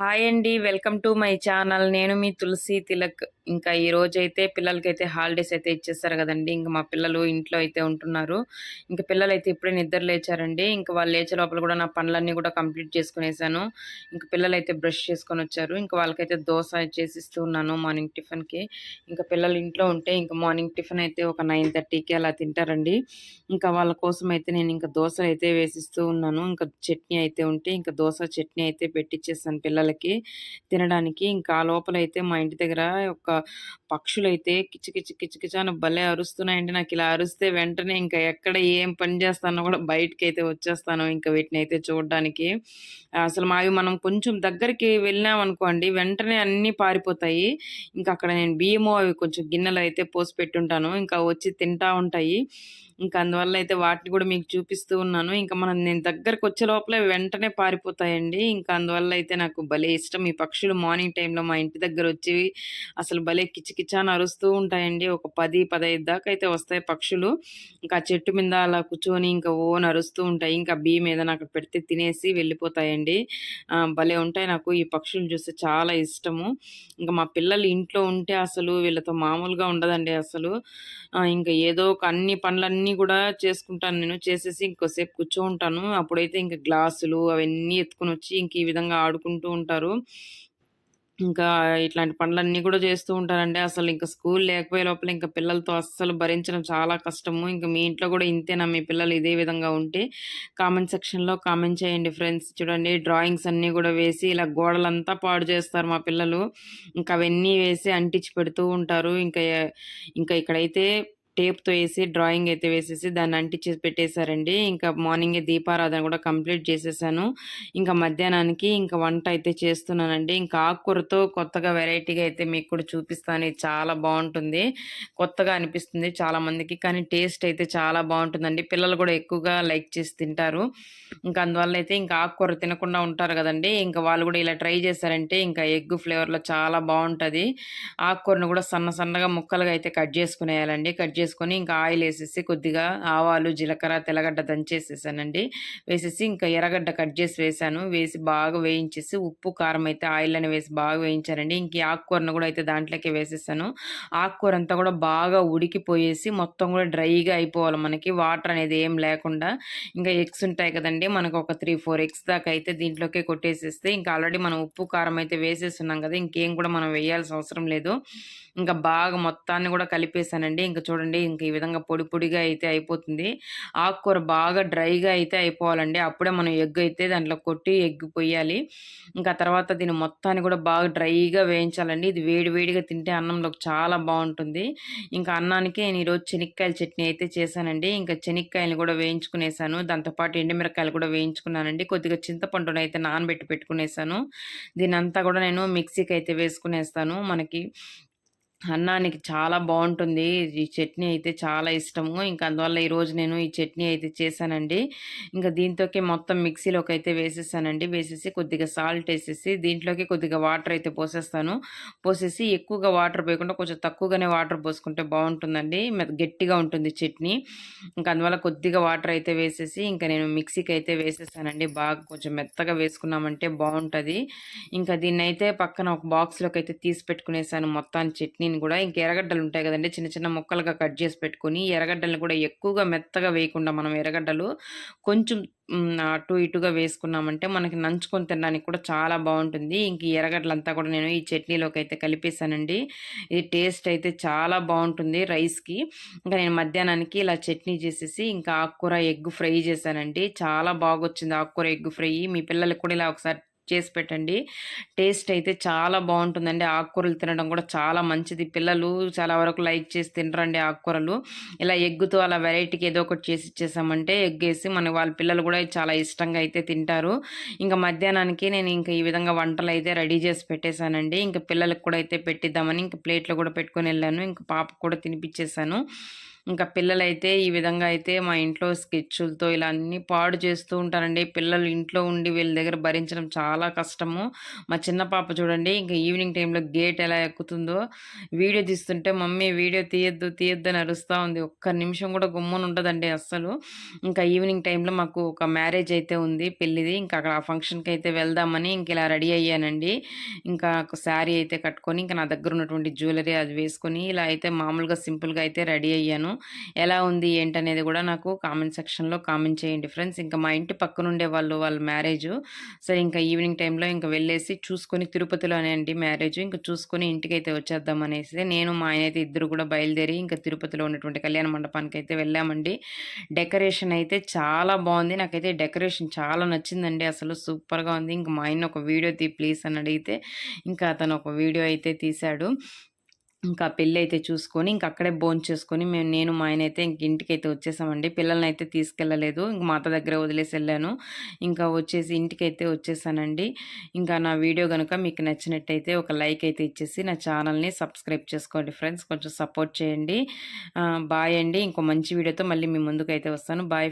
Hi అండి welcome to my channel. నేను మీ తులసి తిలక్. ఇంకా ఈ రోజైతే పిల్లలకైతే హాలిడేస్ అయితే ఇచ్చేస్తారు కదండి. ఇంకా మా పిల్లలు ఇంట్లో అయితే ఉంటున్నారు. ఇంకా పిల్లలు అయితే ఇప్పుడే నిద్ర లేచారండి. ఇంకా వాళ్ళు లేచే లోపల కూడా నా పనులన్నీ కూడా కంప్లీట్ చేసుకునేసాను. ఇంకా పిల్లలు అయితే బ్రష్ చేసుకొని వచ్చారు. ఇంకా వాళ్ళకైతే దోశ చేసిస్తూ ఉన్నాను మార్నింగ్ టిఫిన్కి. ఇంకా పిల్లలు ఇంట్లో ఉంటే ఇంకా మార్నింగ్ టిఫిన్ అయితే ఒక నైన్ థర్టీకి అలా తింటారండి. ఇంకా వాళ్ళ కోసం అయితే నేను ఇంకా దోశ అయితే వేసిస్తూ ఉన్నాను. ఇంకా చట్నీ అయితే ఉంటే ఇంకా దోశ చట్నీ అయితే పెట్టించేసాను పిల్లలు పిల్లలకి తినడానికి. ఇంకా ఆ లోపల అయితే మా ఇంటి దగ్గర ఒక పక్షులైతే కిచకిచ కిచకిచ భలే అరుస్తున్నాయండి. నాకు ఇలా అరుస్తే వెంటనే ఇంకా ఎక్కడ ఏం పని చేస్తానో కూడా బయటకి అయితే వచ్చేస్తాను ఇంకా వీటిని అయితే చూడడానికి. అసలు మావి మనం కొంచెం దగ్గరికి వెళ్ళినాం అనుకోండి వెంటనే అన్నీ పారిపోతాయి. ఇంకా అక్కడ నేను బియ్యము అవి కొంచెం గిన్నెలు అయితే పోసి పెట్టుంటాను. ఇంకా వచ్చి తింటా ఉంటాయి. ఇంకా అందువల్ల అయితే వాటిని కూడా మీకు చూపిస్తూ ఉన్నాను. ఇంకా మనం నేను దగ్గరకు వచ్చే లోపల వెంటనే పారిపోతాయండి. ఇంకా అందువల్ల అయితే నాకు భలే ఇష్టం. ఈ పక్షులు మార్నింగ్ టైంలో మా ఇంటి దగ్గర వచ్చి అసలు భలే కిచకిచాని అరుస్తూ ఉంటాయండి. ఒక పది పదహైదు దాకా అయితే వస్తాయి పక్షులు. ఇంకా చెట్టు మీద అలా కూర్చొని ఇంకా ఓ నరుస్తూ ఉంటాయి. ఇంకా బియ్యం ఏదైనా అక్కడ పెడితే తినేసి వెళ్ళిపోతాయండి. భలే ఉంటాయి నాకు ఈ పక్షులు చూస్తే చాలా ఇష్టము. ఇంకా మా పిల్లలు ఇంట్లో ఉంటే అసలు వీళ్ళతో మామూలుగా ఉండదండి అసలు. ఇంకా ఏదో ఒక అన్ని అవన్నీ కూడా చేసుకుంటాను నేను. చేసేసి ఇంకోసేపు కూర్చో ఉంటాను. అప్పుడైతే ఇంకా గ్లాసులు అవన్నీ ఎత్తుకొని వచ్చి ఇంక ఈ విధంగా ఆడుకుంటూ ఉంటారు. ఇంకా ఇట్లాంటి పనులన్నీ కూడా చేస్తూ ఉంటారండి అసలు ఇంకా స్కూల్ లేకపోయే లోపల ఇంకా పిల్లలతో అస్సలు భరించడం చాలా కష్టము. ఇంకా మీ ఇంట్లో కూడా ఇంతేనా మీ పిల్లలు ఇదే విధంగా ఉంటే? కామెంట్ సెక్షన్లో కామెంట్ చేయండి ఫ్రెండ్స్. చూడండి డ్రాయింగ్స్ అన్నీ కూడా వేసి ఇలా గోడలంతా పాడు చేస్తారు మా పిల్లలు. ఇంకా అవన్నీ వేసి అంటించి పెడుతూ ఉంటారు. ఇంకా ఇంకా ఇక్కడైతే టేప్తో వేసి డ్రాయింగ్ అయితే వేసేసి దాన్ని అంటించి పెట్టేశారండి. ఇంకా మార్నింగే దీపారాధన కూడా కంప్లీట్ చేసేసాను. ఇంకా మధ్యాహ్నానికి ఇంకా వంట అయితే చేస్తున్నానండి. ఇంకా ఆకుకూరతో కొత్తగా వెరైటీగా అయితే మీకు కూడా చూపిస్తాను. ఇది చాలా బాగుంటుంది. కొత్తగా అనిపిస్తుంది చాలా మందికి కానీ టేస్ట్ అయితే చాలా బాగుంటుందండి. పిల్లలు కూడా ఎక్కువగా లైక్ చేసి తింటారు. ఇంకా అందువల్ల అయితే ఇంకా ఆకుకూర తినకుండా ఉంటారు కదండి. ఇంకా వాళ్ళు కూడా ఇలా ట్రై చేశారంటే ఇంకా ఎగ్ ఫ్లేవర్లో చాలా బాగుంటుంది. ఆకుకూరను కూడా సన్న సన్నగా ముక్కలుగా అయితే కట్ చేసుకునేయాలండి. కట్ చేసి చేసుకొని ఇంకా ఆయిల్ వేసేసి కొద్దిగా ఆవాలు జీలకర్ర తెల్లగడ్డ దంచేసేసానండి. వేసేసి ఇంకా ఎర్రగడ్డ కట్ చేసి వేసాను. వేసి బాగా వేయించేసి ఉప్పు కారం అయితే ఆయిల్ అని వేసి బాగా వేయించానండి. ఇంక ఆకుకూరను కూడా అయితే దాంట్లోకి వేసేసాను. ఆకుకూర అంతా కూడా బాగా ఉడికిపోయేసి మొత్తం కూడా డ్రైగా అయిపోవాలి మనకి. వాటర్ అనేది ఏం లేకుండా. ఇంకా ఎగ్స్ ఉంటాయి కదండి మనకు ఒక త్రీ ఫోర్ ఎగ్స్ దాకా అయితే దీంట్లోకి కొట్టేసేస్తే ఇంకా ఆల్రెడీ మనం ఉప్పు కారం అయితే వేసేస్తున్నాం కదా ఇంకేం కూడా మనం వేయాల్సిన అవసరం లేదు. ఇంకా బాగా మొత్తాన్ని కూడా కలిపేసానండి. ఇంకా చూడండి ఇంక ఈ విధంగా పొడి పొడిగా అయితే అయిపోతుంది. ఆకుకూర బాగా డ్రైగా అయితే అయిపోవాలండి. అప్పుడే మనం ఎగ్ అయితే దాంట్లో కొట్టి ఎగ్ పొయ్యాలి. ఇంకా తర్వాత దీని మొత్తాన్ని కూడా బాగా డ్రైగా వేయించాలండి. ఇది వేడి వేడిగా తింటే అన్నంలోకి చాలా బాగుంటుంది. ఇంకా అన్నానికి నేను ఈరోజు చెనిక్కాయల చట్నీ అయితే చేశానండి. ఇంకా చెనిక్కాయలు కూడా వేయించుకునేసాను. దాంతోపాటు ఎండుమిరకాయలు కూడా వేయించుకున్నానండి. కొద్దిగా చింతపండును అయితే నానబెట్టి పెట్టుకునేసాను. దీని అంతా కూడా నేను మిక్సీకి అయితే వేసుకునేస్తాను. మనకి అన్నానికి చాలా బాగుంటుంది. ఈ చట్నీ అయితే చాలా ఇష్టము. ఇంకా అందువల్ల ఈరోజు నేను ఈ చట్నీ అయితే చేశానండి. ఇంకా దీంతోకి మొత్తం మిక్సీలోకి అయితే వేసేసానండి. వేసేసి కొద్దిగా సాల్ట్ వేసేసి దీంట్లోకి కొద్దిగా వాటర్ అయితే పోసేస్తాను. పోసేసి ఎక్కువగా వాటర్ పోయకుండా కొంచెం తక్కువగానే వాటర్ పోసుకుంటే బాగుంటుందండి. గట్టిగా ఉంటుంది చట్నీ. ఇంకా అందువల్ల కొద్దిగా వాటర్ అయితే వేసేసి ఇంకా నేను మిక్సీకి అయితే వేసేసానండి. బాగా కొంచెం మెత్తగా వేసుకున్నామంటే బాగుంటుంది. ఇంకా దీన్ని అయితే పక్కన ఒక బాక్స్లోకి అయితే తీసి పెట్టుకునేసాను మొత్తాన్ని చట్నీ చట్నీని కూడా ఇంక ఎర్రగడ్డలు ఉంటాయి కదండి. చిన్న చిన్న ముక్కలుగా కట్ చేసి పెట్టుకొని ఎర్రగడ్డలను కూడా ఎక్కువగా మెత్తగా వేయకుండా మనం ఎర్రగడ్డలు కొంచెం అటు ఇటుగా వేసుకున్నామంటే మనకి నంచుకొని తినడానికి కూడా చాలా బాగుంటుంది. ఇంక ఎర్రగడ్డలంతా కూడా నేను ఈ చట్నీలోకి అయితే కలిపేశానండి. ఇది టేస్ట్ అయితే చాలా బాగుంటుంది రైస్కి. ఇంకా నేను మధ్యాహ్నానికి ఇలా చట్నీ చేసేసి ఇంకా ఆకుకూర ఎగ్ ఫ్రై చేశానండి. చాలా బాగా వచ్చింది ఆకుకూర ఎగ్ ఫ్రై. మీ పిల్లలకి కూడా ఇలా ఒకసారి చేసి పెట్టండి. టేస్ట్ అయితే చాలా బాగుంటుందండి. ఆకుకూరలు తినడం కూడా చాలా మంచిది. పిల్లలు చాలా వరకు లైక్ చేసి తినరండి ఆకుకూరలు. ఇలా ఎగ్గుతో అలా వెరైటీకి ఏదో ఒకటి చేసి ఇచ్చేసామంటే ఎగ్ వేసి మన వాళ్ళ పిల్లలు కూడా చాలా ఇష్టంగా అయితే తింటారు. ఇంకా మధ్యాహ్నానికి నేను ఇంకా ఈ విధంగా వంటలు అయితే రెడీ చేసి పెట్టేశానండి. ఇంకా పిల్లలకు కూడా అయితే పెట్టిద్దామని ఇంకా ప్లేట్లో కూడా పెట్టుకొని వెళ్ళాను. ఇంకా పాపకు కూడా తినిపించేశాను ఇంకా పిల్లలైతే ఈ విధంగా అయితే మా ఇంట్లో స్కెచ్చులతో ఇలా అన్నీ పాడు చేస్తూ ఉంటారండి. పిల్లలు ఇంట్లో ఉండి వీళ్ళ దగ్గర భరించడం చాలా కష్టము. మా చిన్న పాప చూడండి ఇంకా ఈవినింగ్ టైంలో గేట్ ఎలా ఎక్కుతుందో. వీడియో తీస్తుంటే మమ్మీ వీడియో తీయద్దు తీయద్దు అని అరుస్తూ ఉంది. ఒక్క నిమిషం కూడా గుమ్మను ఉండదండి అస్సలు. ఇంకా ఈవినింగ్ టైంలో మాకు ఒక మ్యారేజ్ అయితే ఉంది పెళ్ళిది. ఇంకా అక్కడ ఆ ఫంక్షన్కి అయితే వెళ్దామని ఇంక ఇలా రెడీ అయ్యానండి. ఇంకా ఒక శారీ అయితే కట్టుకొని ఇంకా నా దగ్గర ఉన్నటువంటి జ్యువెలరీ అది వేసుకొని ఇలా అయితే మామూలుగా సింపుల్గా అయితే రెడీ అయ్యాను. ఎలా ఉంది ఏంటనేది కూడా నాకు కామెంట్ సెక్షన్లో కామెంట్ చేయండి ఫ్రెండ్స్. ఇంకా మా ఇంటి పక్కన ఉండే వాళ్ళు వాళ్ళ మ్యారేజ్. సరే ఇంకా ఈవినింగ్ టైంలో ఇంకా వెళ్ళేసి చూసుకొని తిరుపతిలోనే అండి మ్యారేజ్. ఇంకా చూసుకొని ఇంటికి అయితే వచ్చేద్దాం అనేసి నేను మా ఆయన అయితే ఇద్దరు కూడా బయలుదేరి ఇంకా తిరుపతిలో ఉన్నటువంటి కళ్యాణ మండపానికి అయితే వెళ్ళామండి. డెకరేషన్ అయితే చాలా బాగుంది. నాకైతే డెకరేషన్ చాలా నచ్చిందండి. అసలు సూపర్గా ఉంది. ఇంకా మా ఆయన ఒక వీడియో తీ ప్లీజ్ అని అడిగితే ఇంకా అతను ఒక వీడియో అయితే తీశాడు. ఇంకా పెళ్ళి అయితే చూసుకొని ఇంక అక్కడే భోజనం చేసుకొని మేము నేను మా ఆయన అయితే ఇంక ఇంటికి అయితే వచ్చేసామండి. పిల్లల్ని అయితే తీసుకెళ్ళలేదు. ఇంక మా అత్త దగ్గర వదిలేసి వెళ్ళాను. ఇంకా వచ్చేసి ఇంటికి అయితే వచ్చేసానండి. ఇంకా నా వీడియో కనుక మీకు నచ్చినట్టయితే ఒక లైక్ అయితే ఇచ్చేసి నా ఛానల్ని సబ్స్క్రైబ్ చేసుకోండి ఫ్రెండ్స్. కొంచెం సపోర్ట్ చేయండి. బాయ్ అండి. ఇంకో మంచి వీడియోతో మళ్ళీ మీ ముందుకు అయితే వస్తాను. బాయ్.